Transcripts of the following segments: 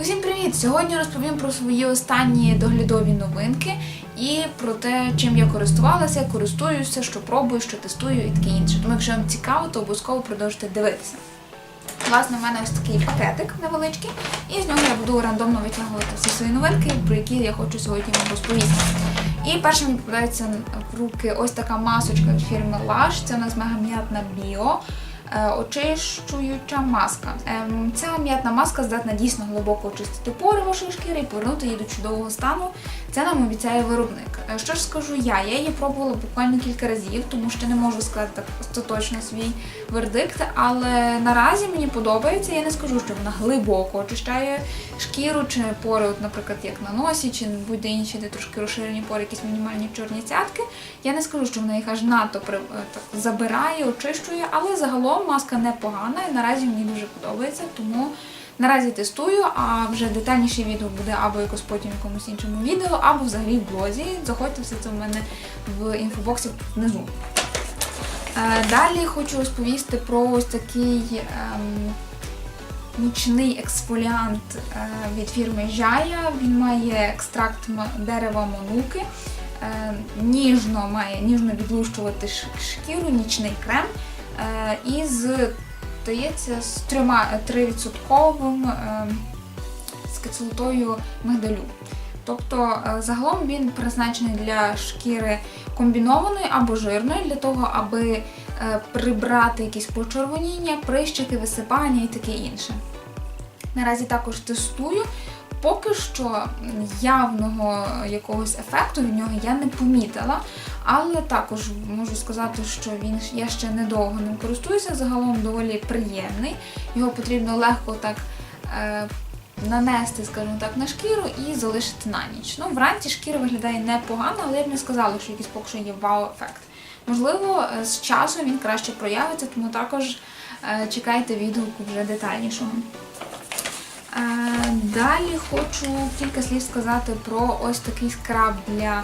Усім привіт! Сьогодні розповім про свої останні доглядові новинки і про те, чим я користувалася, користуюся, що пробую, що тестую і таке інше. Тому, якщо вам цікаво, то обов'язково продовжуйте дивитися. Власне, в мене ось такий пакетик невеличкий, і з нього я буду рандомно витягувати всі свої новинки, про які я хочу сьогодні вам розповісти. І першим попадається в руки ось така масочка від фірми Lush. Це у нас мегам'ятна біо. Е, Очищуюча маска. Ем, Ця м'ятна маска здатна дійсно глибоко очистити пори вашої шкіри і повернути її до чудового стану. Це нам обіцяє виробник. Е, Що ж скажу я? Я її пробувала буквально кілька разів, тому що не можу сказати так остаточно свій вердикт, але наразі мені подобається. Я не скажу, що вона глибоко очищає шкіру чи пори, от, наприклад, як на носі, чи будь-де інші, де трошки розширені пори, якісь мінімальні чорні цятки. Я не скажу, що вона їх аж надто е, так, забирає, очищує, але загалом маска непогана і наразі мені дуже подобається, тому. Наразі тестую, а вже детальніше відео буде або якось потім в якомусь іншому відео, або взагалі в блозі. Заходьте все це в мене в інфобоксі внизу. Е, Далі хочу розповісти про ось такий ем, нічний ексфоліант е, від фірми Жая. Він має екстракт дерева монуки, е, ніжно має ніжно відлущувати шкіру, нічний крем. Е, із здається, з трьома 3% з кислотою мигдалю. Тобто е, загалом він призначений для шкіри комбінованої або жирної, для того, аби е, прибрати якісь почервоніння, прищики, висипання і таке інше. Наразі також тестую. Поки що явного якогось ефекту від нього я не помітила, але також можу сказати, що він я ще недовго ним користуюся. Загалом доволі приємний. Його потрібно легко так е, нанести, скажімо так, на шкіру і залишити на ніч. Ну, вранці шкіра виглядає непогано, але я б не сказала, що якийсь поки що є вау-ефект. Можливо, е, з часом він краще проявиться, тому також е, чекайте відгуку вже детальнішого. Е, Далі хочу кілька слів сказати про ось такий скраб для,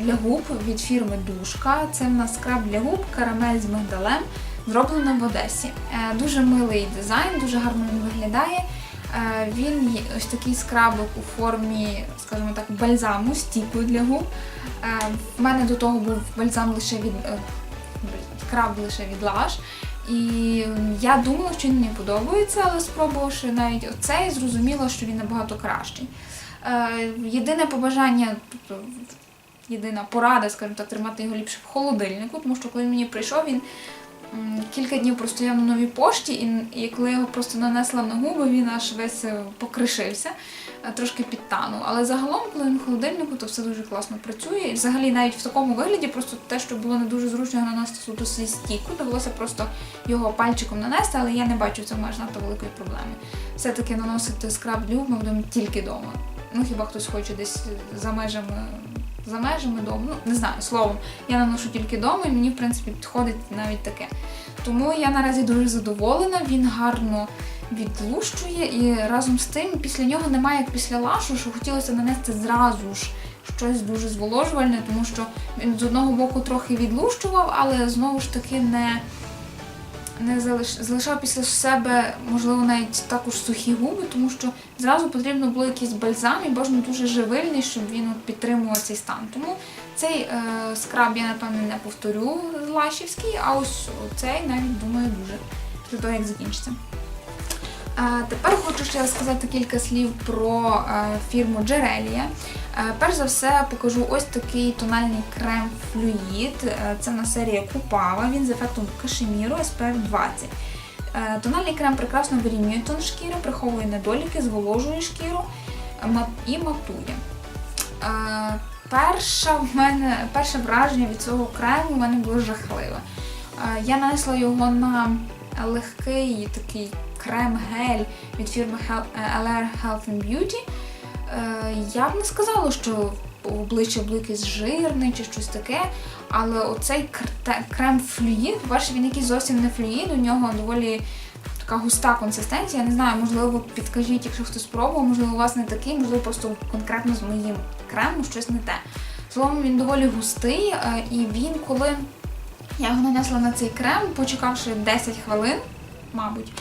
для губ від фірми Душка. Це в нас скраб для губ, карамель з мигдалем, зроблено в Одесі. Е, Дуже милий дизайн, дуже гарно він виглядає. Е, Він ось такий скрабик у формі, скажімо так, бальзаму, стіку для губ. Е, В мене до того був бальзам лише від е, скраб лише від Lush. І я думала, що він мені подобається, але спробувавши навіть оцей, зрозуміла, що він набагато кращий. Е, єдине побажання, тобто єдина порада, скажімо так, тримати його ліпше в холодильнику, тому що коли він мені прийшов, він кілька днів простояв на новій пошті, і, коли його просто нанесла на губи, він аж весь е, покришився, е, трошки підтанув. Але загалом, коли він в холодильнику, то все дуже класно працює. І взагалі навіть в такому вигляді, просто те, що було не дуже зручно нанести суто зі стіку, довелося просто його пальчиком нанести, але я не бачу в цьому надто великої проблеми. Все-таки наносити скраб губ ми будемо тільки вдома. Ну хіба хтось хоче десь за межами. За межами дому, ну не знаю, словом, я наношу тільки вдома і мені, в принципі, підходить навіть таке. Тому я наразі дуже задоволена, він гарно відлущує і разом з тим після нього немає як після лашу, що хотілося нанести зразу ж щось дуже зволожувальне, тому що він з одного боку трохи відлущував, але знову ж таки не, не залиш... залишав після себе, можливо, навіть також сухі губи, тому що зразу потрібно було якийсь бальзам і бажано дуже живильний, щоб він от підтримував цей стан. Тому цей е, скраб я, напевно, не повторю Лашівський, а ось цей навіть думаю дуже після того, як закінчиться. Е, Тепер хочу ще сказати кілька слів про е, фірму Джерелія. Е, Перш за все покажу ось такий тональний крем флюїд. Е, Це на серія Купава. Він з ефектом кашеміру SPF 20. Е, Тональний крем прекрасно вирівнює тон шкіри, приховує недоліки, зволожує шкіру і матує. Перша в мене, перше враження від цього крему в мене було жахливе. Я нанесла його на легкий такий крем-гель від фірми LR Health and Beauty. Е, Я б не сказала, що обличчя було якесь жирне чи щось таке, але оцей крем флюїд, по-перше, він якийсь зовсім не флюїд, у нього доволі така густа консистенція. Я не знаю, можливо, підкажіть, якщо хтось спробував, можливо, у вас не такий, можливо, просто конкретно з моїм кремом щось не те. Словом, він доволі густий, е, і він, коли я його нанесла на цей крем, почекавши 10 хвилин, мабуть,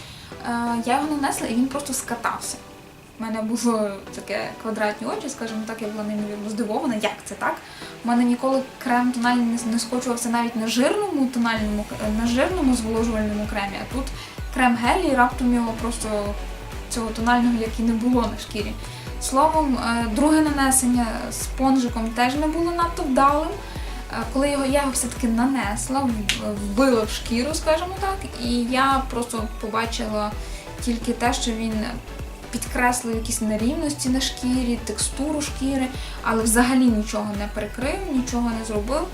е, я його нанесла і він просто скатався. В мене було таке квадратні очі, скажімо так, я була неймовірно здивована, як це так. У мене ніколи крем тональний не, скочувався навіть на жирному тональному, на жирному зволожувальному кремі, а тут крем гель і раптом його просто цього тонального, як і не було на шкірі. Словом, е, друге нанесення спонжиком теж не було надто вдалим. Е, Коли його я його все-таки нанесла, вбила в шкіру, скажімо так, і я просто побачила тільки те, що він підкреслив якісь нерівності на шкірі, текстуру шкіри, але взагалі нічого не перекрив, нічого не зробив.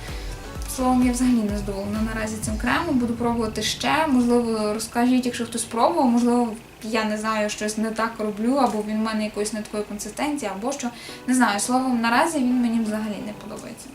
Словом, я взагалі не задоволена наразі цим кремом. Буду пробувати ще. Можливо, розкажіть, якщо хтось пробував, можливо, я не знаю, щось не так роблю, або він в мене якоїсь не такої консистенції, або що. Не знаю. Словом, наразі він мені взагалі не подобається.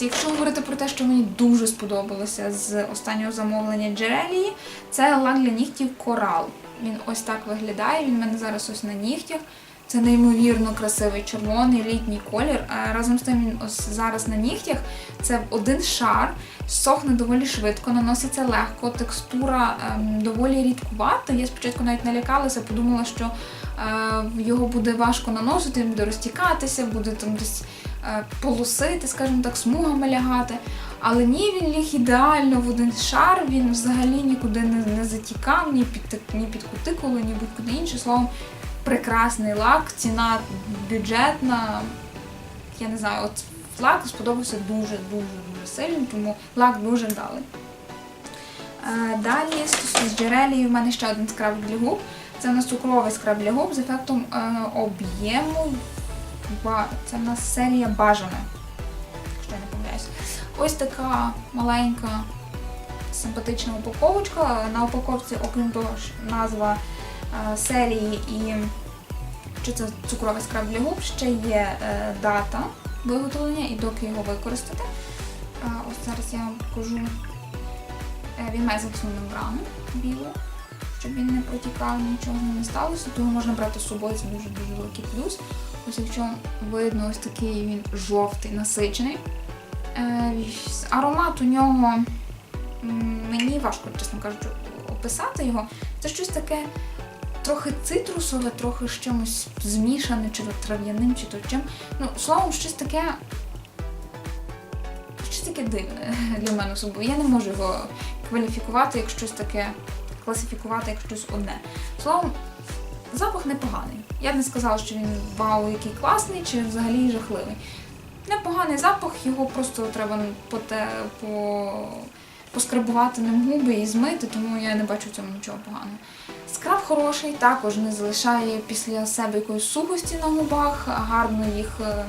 Якщо говорити про те, що мені дуже сподобалося з останнього замовлення Джерелії, це лак для нігтів Корал. Він ось так виглядає. Він в мене зараз ось на нігтях. Це неймовірно красивий червоний літній колір. А разом з тим він ось зараз на нігтях. Це один шар, сохне доволі швидко, наноситься легко, текстура ем, доволі рідкувата. Я спочатку навіть налякалася, подумала, що е, його буде важко наносити, він буде розтікатися, буде там десь е, полосити, скажімо так, смугами лягати. Але ні, він ліг ідеально в один шар, він взагалі нікуди не, не затікав, ні під, ні під кутикулу, ні будь-куди інше. Словом, прекрасний лак, ціна бюджетна. Я не знаю, от лак сподобався дуже дуже дуже сильно, тому лак дуже вдалий. Е, Далі з джерелії в мене ще один скраб для губ. Це у нас цукровий скраб для губ з ефектом е, об'єму. Це в нас серія бажана. Ось така маленька симпатична упаковочка. На упаковці, окрім того, назва е, серії і що це цукровий скраб для губ, ще є е, дата виготовлення і доки його використати. Е, ось зараз я вам покажу. Він має захисну мембрану білу, щоб він не протікав, нічого не сталося, тому можна брати з собою, це дуже дуже великий плюс. Ось якщо видно, ось такий він жовтий, насичений. Е, Аромат у нього мені важко, чесно кажучи, описати його. Це щось таке трохи цитрусове, трохи з чимось змішане, чи то трав'яним, чи то чим. Ну, словом, щось таке. Щось таке дивне для мене особливо. Я не можу його кваліфікувати як щось таке, класифікувати як щось одне. Словом, запах непоганий. Я б не сказала, що він вау, який класний, чи взагалі жахливий. Непоганий запах, його просто треба поте, по, поскрабувати ним губи і змити, тому я не бачу в цьому нічого поганого. Скраб хороший, також не залишає після себе якоїсь сухості на губах, гарно їх, е, е,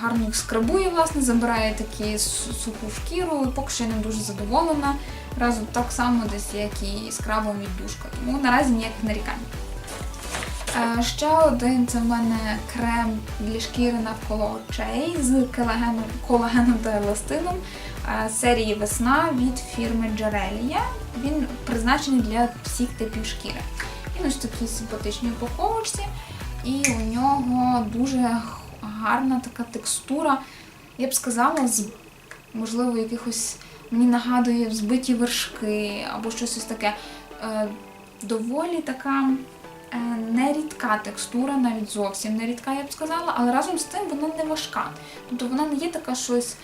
гарно їх скрабує, власне, забирає такі су- суху шкіру, поки що я не дуже задоволена. Разом так само десь, як і скрабом від душка. Тому наразі ніяких нарікань. Ще один це в мене крем для шкіри навколо очей з колагеном, колагеном та еластином серії Весна від фірми Джарелія. Він призначений для всіх типів шкіри. Він ось в такій симпатичній упаковочці, і у нього дуже гарна така текстура. Я б сказала, з можливо, якихось мені нагадує збиті вершки або щось ось таке. Е, Доволі така нерідка текстура, навіть зовсім нерідка, я б сказала, але разом з тим вона не важка. Тобто вона не є така щось,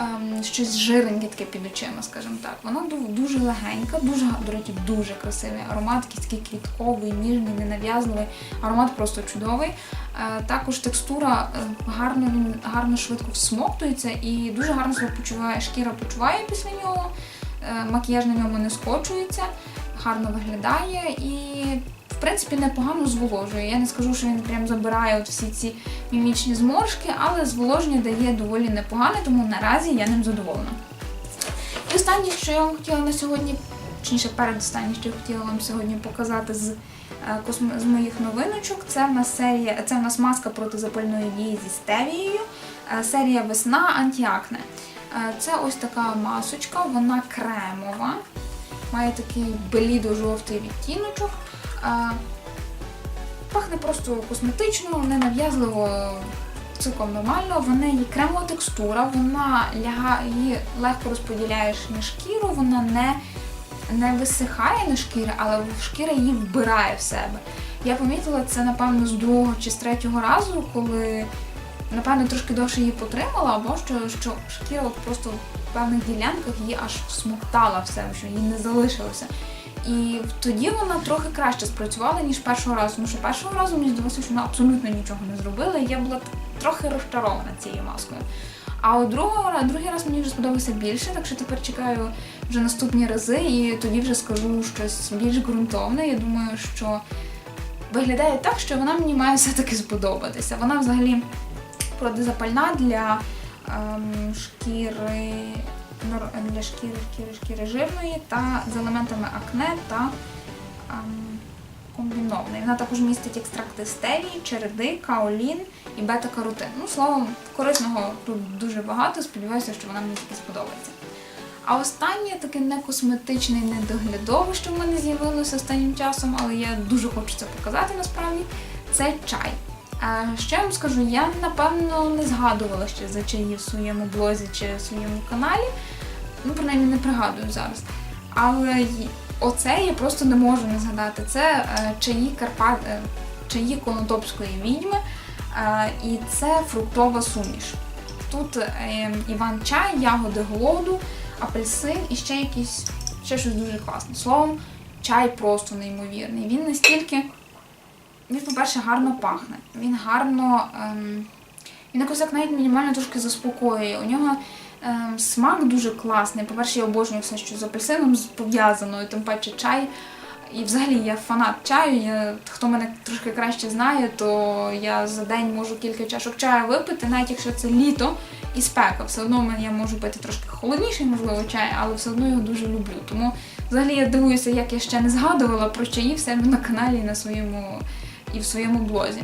ем, щось жирненьке таке під очима, скажімо так. Вона дуже легенька, дуже, до речі, дуже красивий аромат, такий квітковий, ніжний, ненав'язливий. Аромат просто чудовий. Е, також текстура е, гарно, гарно швидко всмоктується і дуже гарно себе почуває, шкіра почуває після нього. Е, макіяж на ньому не скочується, гарно виглядає і, в принципі, непогано зволожує. Я не скажу, що він прям забирає от всі ці мімічні зморшки, але зволоження дає доволі непогане, тому наразі я ним задоволена. І останнє, що я вам хотіла на сьогодні, точніше, передостаннє, що я хотіла вам сьогодні показати з, е, з моїх новиночок, це в нас серія, це в нас маска протизапальної дії зі стевією, е, серія Весна антіакне. Е, Це ось така масочка, вона кремова, має такий белідо-жовтий відтіночок. Е, Пахне просто косметично, ненав'язливо, цілком нормально. В неї кремова текстура, вона ляга, її легко розподіляєш на шкіру, вона не не висихає на шкірі, але шкіра її вбирає в себе. Я помітила це, напевно, з другого чи з третього разу, коли, напевно, трошки довше її потримала, або що, що шкіра просто в певних ділянках її аж всмоктала в себе, що її не залишилося. І тоді вона трохи краще спрацювала, ніж першого разу. Тому що першого разу мені здалося, що вона абсолютно нічого не зробила, і я була трохи розчарована цією маскою. А от другого другий раз мені вже сподобався більше, так що тепер чекаю вже наступні рази, і тоді вже скажу щось більш ґрунтовне. Я думаю, що виглядає так, що вона мені має все-таки сподобатися. Вона взагалі протизапальна для ем, шкіри. Нор- Для шкіри, шкіри, шкіри жирної та з елементами акне та комбінованої. Вона також містить екстракти стевії, череди, каолін і бета-каротин. Ну, словом, корисного тут дуже багато. Сподіваюся, що вона мені таки сподобається. А останнє таке не косметичне, і не доглядове, що в мене з'явилося останнім часом, але я дуже хочу це показати насправді. Це чай. Що я вам скажу, я напевно не згадувала ще за чаї в своєму блозі чи в своєму каналі. Ну, принаймні не пригадую зараз. Але оце я просто не можу не згадати. Це е, чаї Карпат, е, чаї Конотопської відьми, е, і це фруктова суміш. Тут Іван чай, ягоди голоду, апельсин і ще якийсь, ще щось дуже класне. Словом, чай просто неймовірний. Він настільки, він, по-перше, гарно пахне. Він гарно, ем, він якось так навіть мінімально трошки заспокоює. У нього ем, смак дуже класний. По-перше, я обожнюю все, що з апельсином пов'язано, і тим паче чай. І взагалі я фанат чаю. Я, хто мене трошки краще знає, то я за день можу кілька чашок чаю випити, навіть якщо це літо і спека. Все одно я можу пити трошки холодніший, можливо, чай, але все одно його дуже люблю. Тому взагалі я дивуюся, як я ще не згадувала про чаї в себе на каналі і на своєму і в своєму блозі.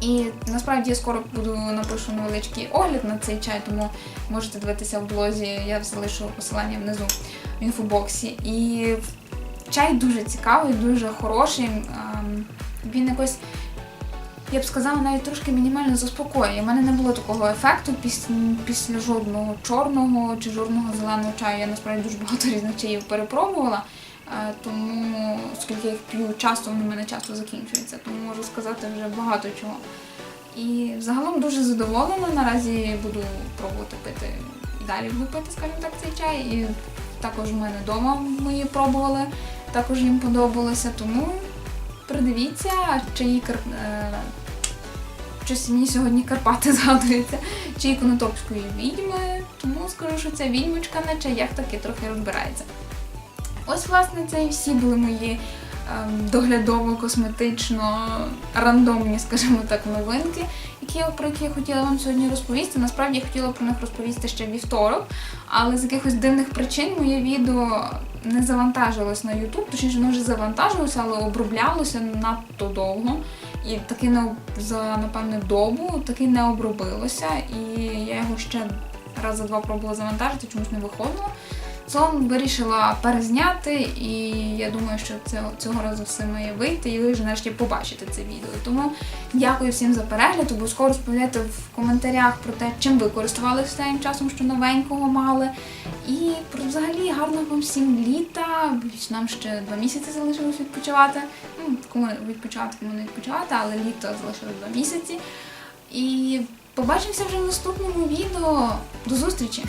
І насправді я скоро буду напишу невеличкий огляд на цей чай, тому можете дивитися в блозі. Я залишу посилання внизу в інфобоксі. І чай дуже цікавий, дуже хороший. Ем, Він якось, я б сказала, навіть трошки мінімально заспокоює. У мене не було такого ефекту після, після жодного чорного чи жодного зеленого чаю. Я насправді дуже багато різних чаїв перепробувала. Тому, оскільки я їх п'ю часто, вони в мене часто закінчуються, тому можу сказати вже багато чого. І загалом дуже задоволена. Наразі буду пробувати пити і далі буду пити, скажімо так, цей чай. І також в мене вдома мої пробували, також їм подобалося. Тому придивіться, чиї кар... е, Щось мені сьогодні Карпати згадується, чи конотопської відьми, тому скажу, що ця відьмочка на чаях таки трохи розбирається. Ось, власне, це і всі були мої ем, доглядово-косметично рандомні, скажімо так, новинки, які, про які я хотіла вам сьогодні розповісти. Насправді я хотіла про них розповісти ще вівторок, але з якихось дивних причин моє відео не завантажилось на YouTube, точніше, воно вже завантажилося, але оброблялося надто довго. І таки не за напевне добу таки не обробилося, і я його ще раз за два пробувала завантажити, чомусь не виходило. Словом, вирішила перезняти, і я думаю, що це, цього разу все має вийти, і ви вже нарешті побачите це відео. Тому дякую всім за перегляд. Обов'язково розповідайте в коментарях про те, чим ви користувалися тим часом, що новенького мали. І про взагалі гарного вам всім літа. Нам ще два місяці залишилось відпочивати. Ну, кому відпочивати, кому не відпочивати, але літо залишилось два місяці. І побачимося вже в наступному відео. До зустрічі!